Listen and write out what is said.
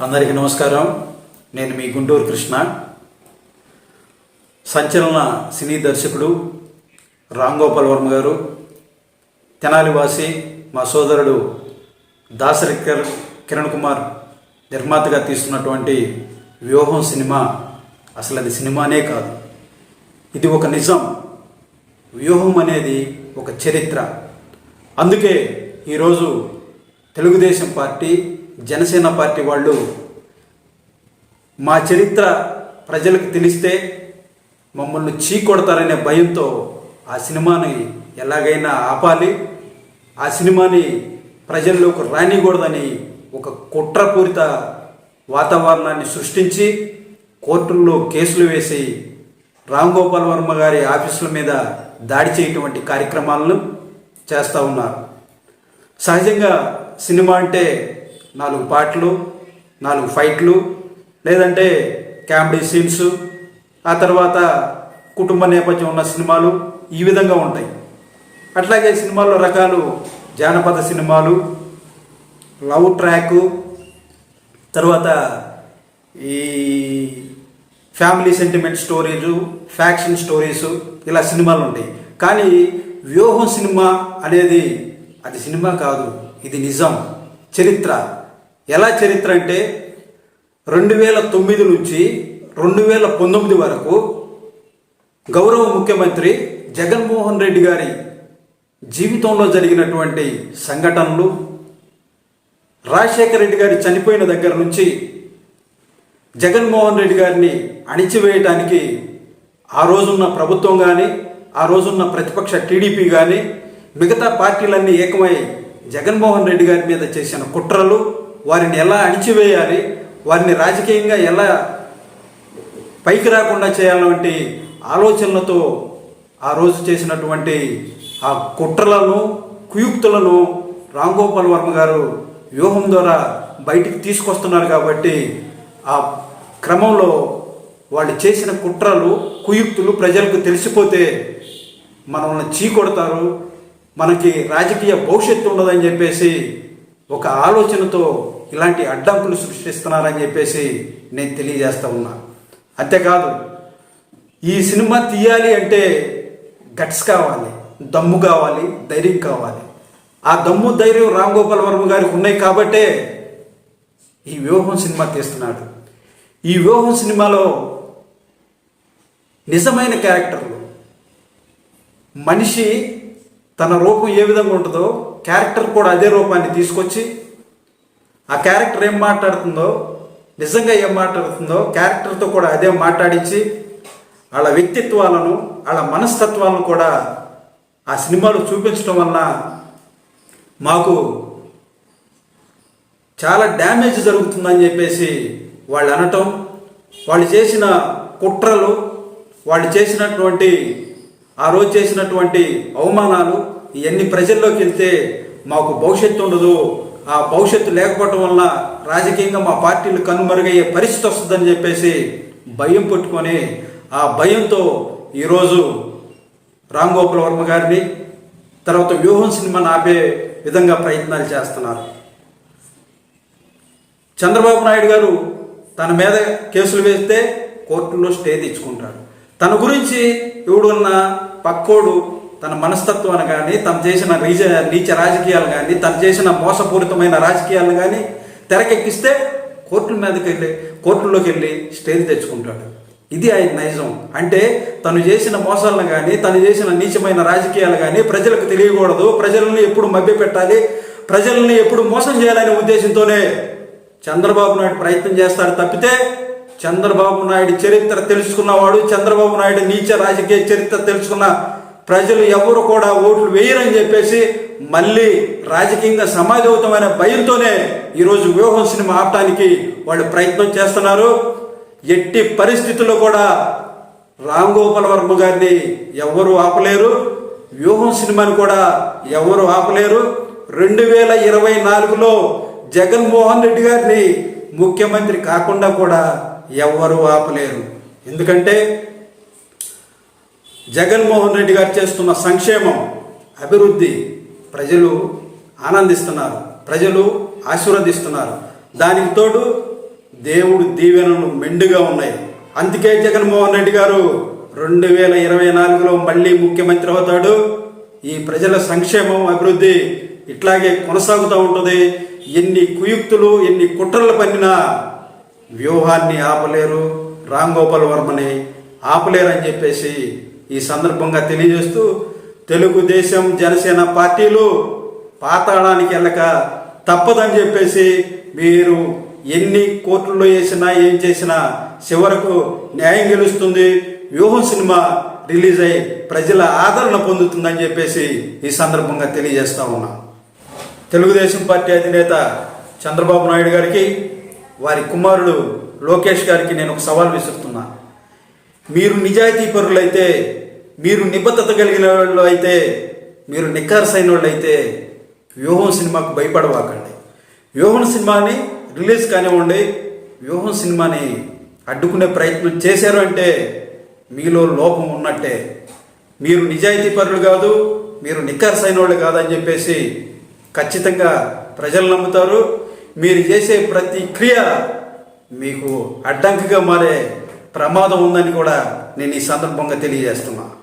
అందరికీ నమస్కారం. నేను మీ గుంటూరు కృష్ణ. సంచలన సినీ దర్శకుడు రామ్ గోపాల్ వర్మ గారు తెనాలి వాసి మా సోదరుడు దాసరి కిరణ్ కుమార్ నిర్మాతగా తీస్తున్నటువంటి వ్యూహం సినిమా అసలు అది సినిమానే కాదు. ఇది ఒక నిజం. వ్యూహం అనేది ఒక చరిత్ర. అందుకే ఈరోజు తెలుగుదేశం పార్టీ జనసేన పార్టీ వాళ్ళు మా చరిత్ర ప్రజలకు తెలిస్తే మమ్మల్ని చీకొడతారనే భయంతో ఆ సినిమాని ఎలాగైనా ఆపాలి. ఆ సినిమాని ప్రజల్లోకి రానికూడదని ఒక కుట్రపూరిత వాతావరణాన్ని సృష్టించి కోర్టుల్లో కేసులు వేసి రామ్ గోపాల్ వర్మ గారి ఆఫీసుల మీద దాడి చేయటువంటి కార్యక్రమాలను చేస్తూ ఉన్నారు. సహజంగా సినిమా అంటే నాలుగు పాటలు నాలుగు ఫైట్లు లేదంటే కామెడీ సీన్స్ ఆ తర్వాత కుటుంబ నేపథ్యం ఉన్న సినిమాలు ఈ విధంగా ఉంటాయి. అట్లాగే సినిమాల్లో రకాలు జానపద సినిమాలు లవ్ ట్రాక్ తర్వాత ఈ ఫ్యామిలీ సెంటిమెంట్ స్టోరీలు ఫ్యాక్షన్ స్టోరీస్ ఇలా సినిమాలు ఉంటాయి. కానీ వ్యూహం సినిమా అనేది అది సినిమా కాదు ఇది నిజం చరిత్ర. ఎలా చరిత్ర అంటే రెండు వేల తొమ్మిది నుంచి రెండు వేల పంతొమ్మిది వరకు గౌరవ ముఖ్యమంత్రి జగన్మోహన్ రెడ్డి గారి జీవితంలో జరిగినటువంటి సంఘటనలు రాజశేఖర రెడ్డి గారి చనిపోయిన దగ్గర నుంచి జగన్మోహన్ రెడ్డి గారిని అణిచివేయటానికి ఆ రోజున్న ప్రభుత్వం కానీ ఆ రోజున్న ప్రతిపక్ష టీడీపీ కానీ మిగతా పార్టీలన్నీ ఏకమై జగన్మోహన్ రెడ్డి గారి మీద చేసిన కుట్రలు వారిని ఎలా అణిచివేయాలి వారిని రాజకీయంగా ఎలా పైకి రాకుండా చేయాలంటే ఆలోచనలతో ఆ రోజు చేసినటువంటి ఆ కుట్రలను కుయుక్తులను రామ్ గోపాల్ వర్మ గారు వ్యూహం ద్వారా బయటికి తీసుకొస్తున్నారు కాబట్టి ఆ క్రమంలో వాళ్ళు చేసిన కుట్రలు కుయుక్తులు ప్రజలకు తెలిసిపోతే మనల్ని చీకొడతారు మనకి రాజకీయ భవిష్యత్తు ఉండదని చెప్పేసి ఒక ఆలోచనతో ఇలాంటి అడ్డంకులు సృష్టిస్తున్నారని చెప్పేసి నేను తెలియజేస్తా ఉన్నా. అంతేకాదు ఈ సినిమా తీయాలి అంటే గట్స్ కావాలి దమ్ము కావాలి ధైర్యం కావాలి. ఆ దమ్ము ధైర్యం రామ్ గోపాల్ వర్మ గారికి ఉన్నాయి కాబట్టే ఈ వ్యూహం సినిమా తీస్తున్నాడు. ఈ వ్యూహం సినిమాలో నిజమైన క్యారెక్టర్లు. మనిషి తన రూపం ఏ విధంగా ఉంటుందో క్యారెక్టర్ కూడా అదే రూపాన్ని తీసుకొచ్చి ఆ క్యారెక్టర్ ఏం మాట్లాడుతుందో నిజంగా ఏం మాట్లాడుతుందో క్యారెక్టర్తో కూడా అదే మాట్లాడించి వాళ్ళ వ్యక్తిత్వాలను వాళ్ళ మనస్తత్వాలను కూడా ఆ సినిమాలో చూపించడం వలన మాకు చాలా డ్యామేజ్ జరుగుతుందని చెప్పేసి వాళ్ళు అనటం వాళ్ళు చేసిన కుట్రలు వాళ్ళు చేసినటువంటి ఆ రోజు చేసినటువంటి అవమానాలు ఇవన్నీ ప్రజల్లోకి వెళ్తే మాకు భవిష్యత్తు ఉండదు. ఆ భవిష్యత్తు లేకపోవటం వల్ల రాజకీయంగా మా పార్టీలు కనుమరుగయ్యే పరిస్థితి వస్తుందని చెప్పేసి భయం పట్టుకొని ఆ భయంతో ఈరోజు రామ్ గోపాల్ వర్మ గారిని తర్వాత వ్యూహం సినిమాను ఆపే విధంగా ప్రయత్నాలు చేస్తున్నారు. చంద్రబాబు నాయుడు గారు తన మీద కేసులు వేస్తే కోర్టులో స్టే తెచ్చుకుంటాడు. తన గురించి ఎవడున్న పక్కోడు తన మనస్తత్వాన్ని కానీ తను చేసిన రీజ నీచ రాజకీయాలు కానీ తను చేసిన మోసపూరితమైన రాజకీయాలను కానీ తెరకెక్కిస్తే కోర్టుల మీదకి వెళ్ళి కోర్టుల్లోకి వెళ్ళి స్టేజ్ తెచ్చుకుంటాడు. ఇది ఆయన నైజం. అంటే తను చేసిన మోసాలను కానీ తను చేసిన నీచమైన రాజకీయాలు కానీ ప్రజలకు తెలియకూడదు. ప్రజలను ఎప్పుడు మభ్యపెట్టాలి? ప్రజల్ని ఎప్పుడు మోసం చేయాలనే ఉద్దేశంతోనే చంద్రబాబు నాయుడు ప్రయత్నం చేస్తాడు తప్పితే చంద్రబాబు నాయుడు చరిత్ర తెలుసుకున్నవాడు చంద్రబాబు నాయుడు నీచ రాజకీయ చరిత్ర తెలుసుకున్న ప్రజలు ఎవరు కూడా ఓట్లు వేయరని చెప్పేసి మళ్ళీ రాజకీయంగా సమాజవుతమైన భయంతోనే ఈరోజు వ్యూహం సినిమా ఆపటానికి వాళ్ళు ప్రయత్నం చేస్తున్నారు. ఎట్టి పరిస్థితుల్లో కూడా రామ్ గోపాల్ వర్మ గారిని ఎవరు ఆపలేరు. వ్యూహం సినిమాని కూడా ఎవరు ఆపలేరు. రెండు వేల ఇరవై నాలుగులో జగన్మోహన్ రెడ్డి గారిని ముఖ్యమంత్రి కాకుండా కూడా ఎవ్వరూ ఆపలేరు. ఎందుకంటే జగన్మోహన్ రెడ్డి గారు చేస్తున్న సంక్షేమం అభివృద్ధి ప్రజలు ఆనందిస్తున్నారు ప్రజలు ఆశీర్వదిస్తున్నారు. దానికి తోడు దేవుడు దీవెనలు మెండుగా ఉన్నాయి. అందుకే జగన్మోహన్ రెడ్డి గారు రెండు వేల ఇరవై నాలుగులో మళ్ళీ ముఖ్యమంత్రి అవుతాడు. ఈ ప్రజల సంక్షేమం అభివృద్ధి ఇట్లాగే కొనసాగుతూ ఉంటుంది. ఎన్ని కుయుక్తులు ఎన్ని కుట్రలు పన్నినా వ్యూహాన్ని ఆపలేరు. రామ్ గోపాల్ వర్మని ఆపలేరని చెప్పేసి ఈ సందర్భంగా తెలియజేస్తూ తెలుగుదేశం జనసేన పార్టీలు పాతాళానికి వెళ్ళక తప్పదని చెప్పేసి మీరు ఎన్ని కోర్టుల్లో వేసినా ఏం చేసినా చివరకు న్యాయం గెలుస్తుంది. వ్యూహం సినిమా రిలీజ్ అయి ప్రజల ఆదరణ పొందుతుందని చెప్పేసి ఈ సందర్భంగా తెలియజేస్తా ఉన్నా. తెలుగుదేశం పార్టీ అధినేత చంద్రబాబు నాయుడు గారికి వారి కుమారుడు లోకేష్ గారికి నేను ఒక సవాల్ విసురుతున్నా. మీరు నిజాయితీ పరులైతే మీరు నిబద్ధత కలిగిన వాళ్ళు అయితే మీరు నిఖార్సైన వాళ్ళు అయితే వ్యూహం సినిమాకు భయపడవాకండి. వ్యూహం సినిమాని రిలీజ్ కానివ్వండి వ్యూహం సినిమాని అడ్డుకునే ప్రయత్నం చేశారు అంటే మీలో లోపం ఉన్నట్టే. మీరు నిజాయితీ పరులు కాదు మీరు నిక్కరసైన వాళ్ళు కాదని చెప్పేసి ఖచ్చితంగా ప్రజలు నమ్ముతారు. మీరు చేసే ప్రతి క్రియ మీకు అడ్డంకిగా మారే ప్రమాదం ఉందని కూడా నేను ఈ సందర్భంగా తెలియజేస్తున్నాను